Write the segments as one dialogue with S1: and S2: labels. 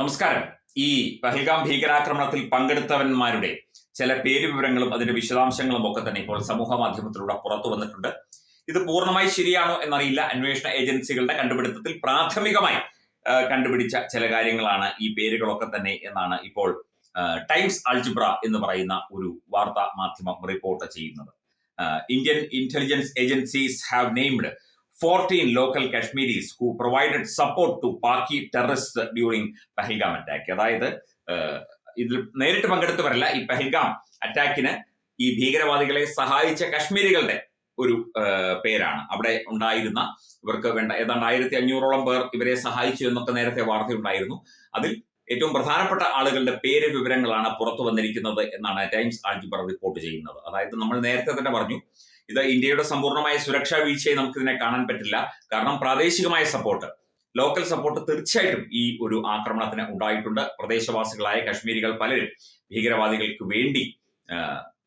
S1: നമസ്കാരം. ഈ പഹൽഗാം ഭീകരാക്രമണത്തിൽ പങ്കെടുത്തവന്മാരുടെ ചില പേര് വിവരങ്ങളും അതിന്റെ വിശദാംശങ്ങളും ഒക്കെ തന്നെ ഇപ്പോൾ സമൂഹ മാധ്യമത്തിലൂടെ പുറത്തു വന്നിട്ടുണ്ട്. ഇത് പൂർണമായി ശരിയാണോ എന്നറിയില്ല. അന്വേഷണ ഏജൻസികളുടെ കണ്ടുപിടുത്തത്തിൽ പ്രാഥമികമായി കണ്ടുപിടിച്ച ചില കാര്യങ്ങളാണ് ഈ പേരുകളൊക്കെ തന്നെ എന്നാണ് ഇപ്പോൾ ടൈംസ് അൾജിബ്ര എന്ന് പറയുന്ന ഒരു വാർത്താ മാധ്യമം റിപ്പോർട്ട് ചെയ്യുന്നത്. Indian intelligence agencies have named 14 local Kashmiris who provided support to Paki terrorist during Pahalgam attack അതായത് ഇതിൽ നേരിട്ട് പങ്കെടുത്തവരല്ല ഈ പഹൽഗാം അറ്റാക്കിന് ഈ ഭീകരവാദികളെ സഹായിച്ച കശ്മീരികളുടെ ഒരു പേരാണ്. അവിടെ ഉണ്ടായിരുന്ന ഇവർക്ക് വേണ്ട ഏതാണ്ട് ആയിരത്തി അഞ്ഞൂറോളം പേർ ഇവരെ സഹായിച്ചു എന്നൊക്കെ നേരത്തെ വാർത്തയുണ്ടായിരുന്നു. അതിൽ ഏറ്റവും പ്രധാനപ്പെട്ട ആളുകളുടെ പേര് വിവരങ്ങളാണ് പുറത്തു വന്നിരിക്കുന്നത് എന്നാണ് ടൈംസ് ആൽജിബർ റിപ്പോർട്ട് ചെയ്യുന്നത്. അതായത് നമ്മൾ നേരത്തെ തന്നെ പറഞ്ഞു ഇത് ഇന്ത്യയുടെ സമ്പൂർണമായ സുരക്ഷാ വീഴ്ചയെ നമുക്ക് ഇതിനെ കാണാൻ പറ്റില്ല. കാരണം പ്രാദേശികമായ സപ്പോർട്ട് ലോക്കൽ സപ്പോർട്ട് തീർച്ചയായിട്ടും ഈ ഒരു ആക്രമണത്തിന് ഉണ്ടായിട്ടുണ്ട്. പ്രദേശവാസികളായ കശ്മീരികൾ പലരും ഭീകരവാദികൾക്ക് വേണ്ടി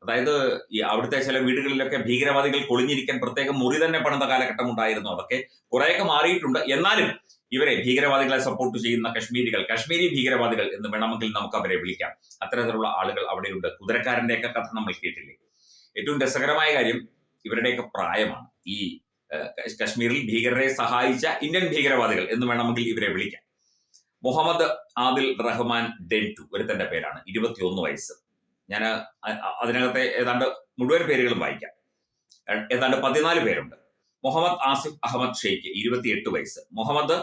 S1: അതായത് ഈ അവിടുത്തെ ചില വീടുകളിലൊക്കെ ഭീകരവാദികൾ കൊളിഞ്ഞിരിക്കാൻ പ്രത്യേകം മുറി തന്നെ പണിത കാലഘട്ടം ഉണ്ടായിരുന്നു. അതൊക്കെ കുറേയൊക്കെ മാറിയിട്ടുണ്ട്. എന്നാലും ഇവരെ ഭീകരവാദികളെ സപ്പോർട്ട് ചെയ്യുന്ന കശ്മീരികൾ കശ്മീരി ഭീകരവാദികൾ എന്ന് വേണമെങ്കിൽ നമുക്ക് അവരെ വിളിക്കാം. അത്തരത്തിലുള്ള ആളുകൾ അവിടെയുണ്ട്. കുതിരക്കാരന്റെയൊക്കെ കഥ നമ്മൾ കേട്ടില്ലേ? ഏറ്റവും രസകരമായ കാര്യം ഇവരുടെയൊക്കെ പ്രായമാണ്. ഈ കശ്മീരിൽ ഭീകരരെ സഹായിച്ച ഇന്ത്യൻ ഭീകരവാദികൾ എന്ന് വേണമെങ്കിൽ ഇവരെ വിളിക്കാം. മുഹമ്മദ് ആദിൽ റഹ്മാൻ ഡെന്റു ഒരുത്തന്റെ പേരാണ് ഇരുപത്തിയൊന്ന് വയസ്സ്. ഞാൻ അതിനകത്തെ ഏതാണ്ട് മുഴുവൻ പേരുകളും വായിക്കാം. ഏതാണ്ട് പതിനാല് പേരുണ്ട്. മുഹമ്മദ് ആസിഫ് അഹമ്മദ് ഷെയ്ഖ് ഇരുപത്തിയെട്ട് വയസ്സ്. മുഹമ്മദ്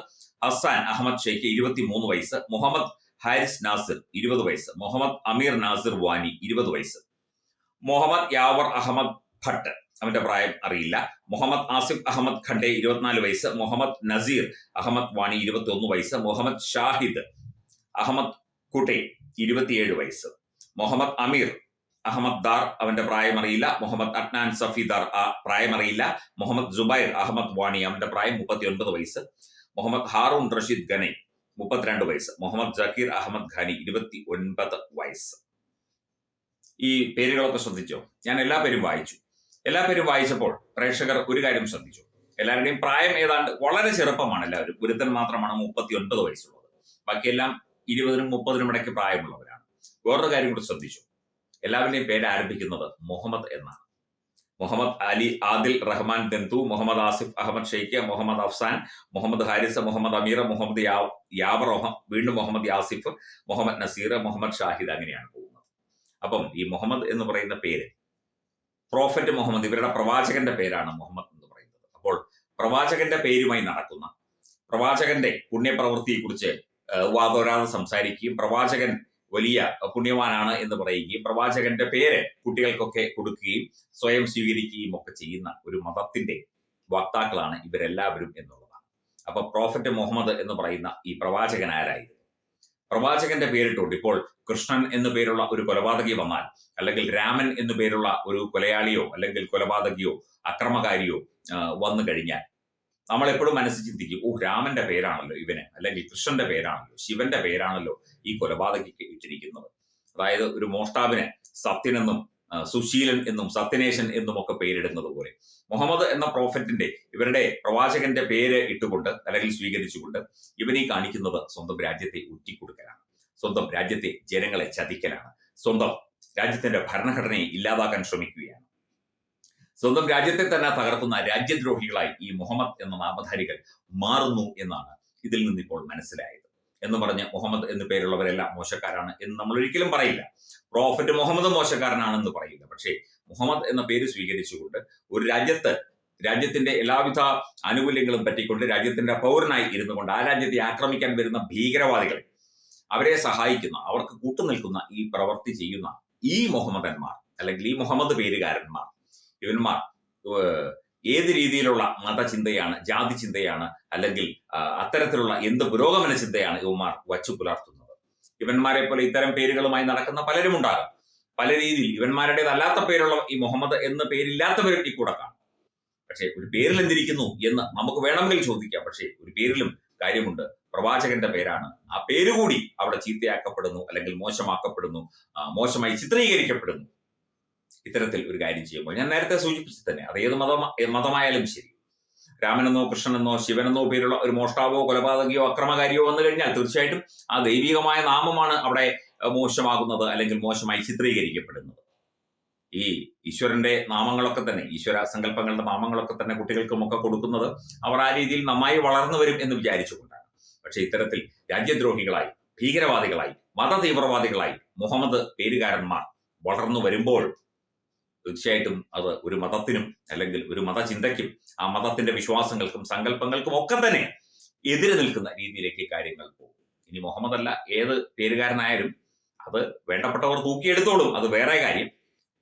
S1: ഹസാൻ അഹമ്മദ് ഷെയ്ഖ് ഇരുപത്തിമൂന്ന് വയസ്സ്. മുഹമ്മദ് ഹാരിസ് നാസിർ ഇരുപത് വയസ്സ്. മുഹമ്മദ് അമീർ നാസിർ വാനി ഇരുപത് വയസ്സ്. മുഹമ്മദ് യാവർ അഹമ്മദ് ഭട്ട് അവന്റെ പ്രായം അറിയില്ല. മുഹമ്മദ് ആസിഫ് അഹമ്മദ് ഖണ്ഡെ ഇരുപത്തിനാല് വയസ്സ് മുഹമ്മദ് നസീർ അഹമ്മദ് വാണി ഇരുപത്തി ഒന്ന് വയസ്സ് മുഹമ്മദ് ഷാഹിദ് അഹമ്മദ് കുട്ടെ ഇരുപത്തിയേഴ് വയസ്സ്. മുഹമ്മദ് അമീർ അഹമ്മദ് ദാർ അവന്റെ പ്രായം അറിയില്ല. മുഹമ്മദ് അഡ്നാൻ സഫീദാർ ആ പ്രായം അറിയില്ല. മുഹമ്മദ് ജുബൈർ അഹമ്മദ് വാണി അവന്റെ പ്രായം മുപ്പത്തി ഒൻപത് വയസ്സ്. മുഹമ്മദ് ഹാറൂൺ റഷീദ് ഖനെ മുപ്പത്തിരണ്ട് വയസ്സ്. മുഹമ്മദ് ജക്കീർ അഹമ്മദ് ഖാനി ഇരുപത്തി ഒൻപത് വയസ്സ്. ഈ പേരുകളൊക്കെ ശ്രദ്ധിച്ചോ? ഞാൻ എല്ലാ പേരും വായിച്ചു. എല്ലാ പേരും വായിച്ചപ്പോൾ പ്രേക്ഷകർ ഒരു കാര്യം ശ്രദ്ധിച്ചു. എല്ലാവരുടെയും പ്രായം ഏതാണ്ട് വളരെ ചെറുപ്പമാണ് എല്ലാവരും. ഗുരുത്തൻ മാത്രമാണ് മുപ്പത്തി ഒൻപത് വയസ്സുള്ളത്. ബാക്കിയെല്ലാം ഇരുപതിനും മുപ്പതിനും ഇടയ്ക്ക് പ്രായമുള്ളവരാണ്. വേറൊരു കാര്യം കൂടി ശ്രദ്ധിച്ചു. എല്ലാവരുടെയും പേര് ആരംഭിക്കുന്നത് മുഹമ്മദ് എന്നാണ്. മുഹമ്മദ് അലി ആദിൽ റഹ്മാൻ ദന്തു മുഹമ്മദ് ആസിഫ് അഹമ്മദ് ഷെയ്ഖ് മുഹമ്മദ് അഫ്സാൻ മുഹമ്മദ് ഹാരിസ് മുഹമ്മദ് അമീർ മുഹമ്മദ് യാബർ വീണ്ടും മുഹമ്മദ് യാസിഫ് മുഹമ്മദ് നസീർ മുഹമ്മദ് ഷാഹിദ് അങ്ങനെയാണ് പോകുന്നത്. അപ്പം ഈ മുഹമ്മദ് എന്ന് പറയുന്ന പേര് പ്രോഫറ്റ് മുഹമ്മദ് ഇവരുടെ പ്രവാചകന്റെ പേരാണ് മുഹമ്മദ് എന്ന് പറയുന്നത്. അപ്പോൾ പ്രവാചകന്റെ പേരുമായി നടക്കുന്ന പ്രവാചകന്റെ പുണ്യപ്രവൃത്തിയെക്കുറിച്ച് കുറിച്ച് വാദോരാതെ സംസാരിക്കുകയും പ്രവാചകൻ വലിയ പുണ്യവാനാണ് എന്ന് പറയുകയും പ്രവാചകന്റെ പേര് കുട്ടികൾക്കൊക്കെ കൊടുക്കുകയും സ്വയം സ്വീകരിക്കുകയും ഒക്കെ ചെയ്യുന്ന ഒരു മതത്തിന്റെ വക്താക്കളാണ് ഇവരെല്ലാവരും എന്നുള്ളതാണ്. അപ്പൊ പ്രോഫറ്റ് മുഹമ്മദ് എന്ന് പറയുന്ന ഈ പ്രവാചകൻ ആരായിരുന്നു? പ്രവാചകന്റെ പേരിട്ടുണ്ട് ഇപ്പോൾ കൃഷ്ണൻ എന്നു പേരുള്ള ഒരു കൊലപാതകി വന്നാൽ അല്ലെങ്കിൽ രാമൻ എന്നു പേരുള്ള ഒരു കൊലയാളിയോ അല്ലെങ്കിൽ കൊലപാതകിയോ അക്രമകാരിയോ വന്നു കഴിഞ്ഞാൽ നമ്മൾ എപ്പോഴും മനസ്സിൽ ചിന്തിക്കും ഓ രാമന്റെ പേരാണല്ലോ ഇവന് അല്ലെങ്കിൽ കൃഷ്ണന്റെ പേരാണല്ലോ ശിവന്റെ പേരാണല്ലോ ഈ കൊലപാതകിക്ക് ഇട്ടിരിക്കുന്നത്. അതായത് ഒരു മോഷ്ടാവിനെ സത്യനെന്നും സുശീലൻ എന്നും സത്യനേശൻ എന്നും ഒക്കെ പേരിടുന്നത് പോലെ. മുഹമ്മദ് എന്ന പ്രോഫറ്റിന്റെ ഇവരുടെ പ്രവാചകന്റെ പേര് ഇട്ടുകൊണ്ട് അല്ലെങ്കിൽ സ്വീകരിച്ചുകൊണ്ട് ഇവനീ കാണിക്കുന്നത് സ്വന്തം രാജ്യത്തെ ഒറ്റിക്കൊടുക്കലാണ് സ്വന്തം രാജ്യത്തെ ജനങ്ങളെ ചതിക്കലാണ്. സ്വന്തം രാജ്യത്തിന്റെ ഭരണഘടനയെ ഇല്ലാതാക്കാൻ ശ്രമിക്കുകയാണ്. സ്വന്തം രാജ്യത്തെ തന്നെ തകർക്കുന്ന രാജ്യദ്രോഹികളായി ഈ മുഹമ്മദ് എന്ന നാമധാരികൾ മാറുന്നു എന്നാണ് ഇതിൽ നിന്നിപ്പോൾ മനസ്സിലായത്. എന്ന് പറഞ്ഞ് മുഹമ്മദ് എന്ന് പേരുള്ളവരെല്ലാം മോശക്കാരാണ് എന്ന് നമ്മൾ ഒരിക്കലും പറയില്ല. പ്രോഫറ്റ് മുഹമ്മദ് മോശക്കാരനാണെന്ന് പറയില്ല. പക്ഷേ മുഹമ്മദ് എന്ന പേര് സ്വീകരിച്ചുകൊണ്ട് ഒരു രാജ്യത്ത് രാജ്യത്തിന്റെ എല്ലാവിധ ആനുകൂല്യങ്ങളും പറ്റിക്കൊണ്ട് രാജ്യത്തിന്റെ പൗരനായി ഇരുന്നു കൊണ്ട് ആ രാജ്യത്തെ ആക്രമിക്കാൻ വരുന്ന ഭീകരവാദികൾ അവരെ സഹായിക്കുന്ന അവർക്ക് കൂട്ടുനിൽക്കുന്ന ഈ പ്രവൃത്തി ചെയ്യുന്ന ഈ മുഹമ്മദന്മാർ അല്ലെങ്കിൽ ഈ മുഹമ്മദ് പേരുകാരന്മാർ ഇവന്മാർ ഏത് രീതിയിലുള്ള മതചിന്തയാണ് ജാതി ചിന്തയാണ് അല്ലെങ്കിൽ അത്തരത്തിലുള്ള എന്ത് പുരോഗമന ചിന്തയാണ് ഇവന്മാർ വച്ചു പുലർത്തുന്നത്. ഇവന്മാരെ പോലെ ഇത്തരം പേരുകളുമായി നടക്കുന്ന പലരും ഉണ്ടാകാം. പല രീതിയിൽ ഇവന്മാരുടേതല്ലാത്ത പേരുള്ള ഈ മുഹമ്മദ് എന്ന പേരില്ലാത്തവരും ഈ കൂടെ കാണും. പക്ഷേ ഒരു പേരിൽ എന്തിരിക്കുന്നു എന്ന് നമുക്ക് വേണമെങ്കിൽ ചോദിക്കാം. പക്ഷേ ഒരു പേരിലും കാര്യമുണ്ട്. പ്രവാചകന്റെ പേരാണ്. ആ പേര് കൂടി അവിടെ ചീത്തയാക്കപ്പെടുന്നു അല്ലെങ്കിൽ മോശമാക്കപ്പെടുന്നു മോശമായി ചിത്രീകരിക്കപ്പെടുന്നു. ഇത്തരത്തിൽ ഒരു കാര്യം ചെയ്യുമ്പോൾ ഞാൻ നേരത്തെ സൂചിപ്പിച്ചു തന്നെ അത് ഏത് മതം മതമായാലും ശരി. രാമനെന്നോ കൃഷ്ണനെന്നോ ശിവനെന്നോ പേരുള്ള ഒരു മോഷ്ടാവോ കൊലപാതകയോ അക്രമകാരിയോ വന്നു കഴിഞ്ഞാൽ തീർച്ചയായിട്ടും ആ ദൈവികമായ നാമമാണ് അവിടെ മോശമാകുന്നത് അല്ലെങ്കിൽ മോശമായി ചിത്രീകരിക്കപ്പെടുന്നത്. ഈ ഈശ്വരന്റെ നാമങ്ങളൊക്കെ തന്നെ ഈശ്വര സങ്കല്പങ്ങളുടെ നാമങ്ങളൊക്കെ തന്നെ കുട്ടികൾക്കുമൊക്കെ കൊടുക്കുന്നത് അവർ ആ രീതിയിൽ നന്നായി വളർന്നു വരും എന്ന് വിചാരിച്ചുകൊണ്ടാണ്. പക്ഷെ ഇത്തരത്തിൽ രാജ്യദ്രോഹികളായി ഭീകരവാദികളായി മതതീവ്രവാദികളായി മുഹമ്മദ് പേരുകാരന്മാർ വളർന്നു വരുമ്പോൾ തീർച്ചയായിട്ടും അത് ഒരു മതത്തിനും അല്ലെങ്കിൽ ഒരു മതചിന്തയ്ക്കും ആ മതത്തിന്റെ വിശ്വാസങ്ങൾക്കും സങ്കല്പങ്ങൾക്കും ഒക്കെ തന്നെ എതിര് നിൽക്കുന്ന രീതിയിലേക്ക് കാര്യങ്ങൾ പോകും. ഇനി മുഹമ്മദ് അല്ല ഏത് പേരുകാരനായാലും അത് വേണ്ടപ്പെട്ടവർ തൂക്കിയെടുത്തോളും. അത് വേറെ കാര്യം.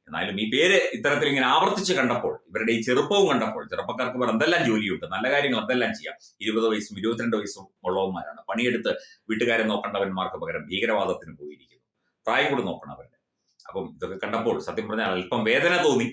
S1: എന്നാലും ഈ പേര് ഇത്തരത്തിൽ ഇങ്ങനെ ആവർത്തിച്ച് കണ്ടപ്പോൾ ഇവരുടെ ഈ ചെറുപ്പവും കണ്ടപ്പോൾ ചെറുപ്പക്കാർക്ക് ഇവർ എന്തെല്ലാം ജോലിയുണ്ട് നല്ല കാര്യങ്ങൾ എന്തെല്ലാം ചെയ്യാം? ഇരുപത് വയസ്സും ഇരുപത്തിരണ്ട് വയസ്സും ഉള്ളവന്മാരാണ്. പണിയെടുത്ത് വീട്ടുകാരെ നോക്കേണ്ടവന്മാർക്ക് പകരം ഭീകരവാദത്തിന് പോയിരിക്കുന്നു. പ്രായം കൂടി നോക്കണം അവരുടെ അപ്പം ഇതൊക്കെ കണ്ടപ്പോൾ സത്യം പറഞ്ഞാൽ അല്പം വേദന തോന്നി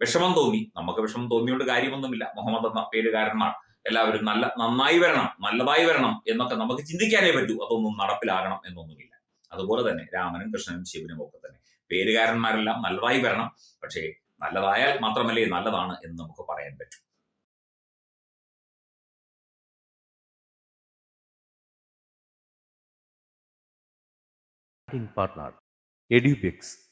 S1: വിഷമം തോന്നി. നമുക്ക് വിഷമം തോന്നിയോണ്ട് കാര്യമൊന്നുമില്ല. മുഹമ്മദ് എന്ന പേരുകാരന്മാർ എല്ലാവരും നല്ല നന്നായി വരണം നല്ലതായി വരണം എന്നൊക്കെ നമുക്ക് ചിന്തിക്കാനേ പറ്റൂ. അതൊന്നും നടപ്പിലാകണം എന്നൊന്നുമില്ല. അതുപോലെ തന്നെ രാമനും കൃഷ്ണനും ശിവനും ഒക്കെ തന്നെ പേരുകാരന്മാരെല്ലാം നല്ലതായി വരണം. പക്ഷേ നല്ലതായാൽ മാത്രമല്ലേ നല്ലതാണ് എന്ന് നമുക്ക് പറയാൻ പറ്റൂ.
S2: Partner partner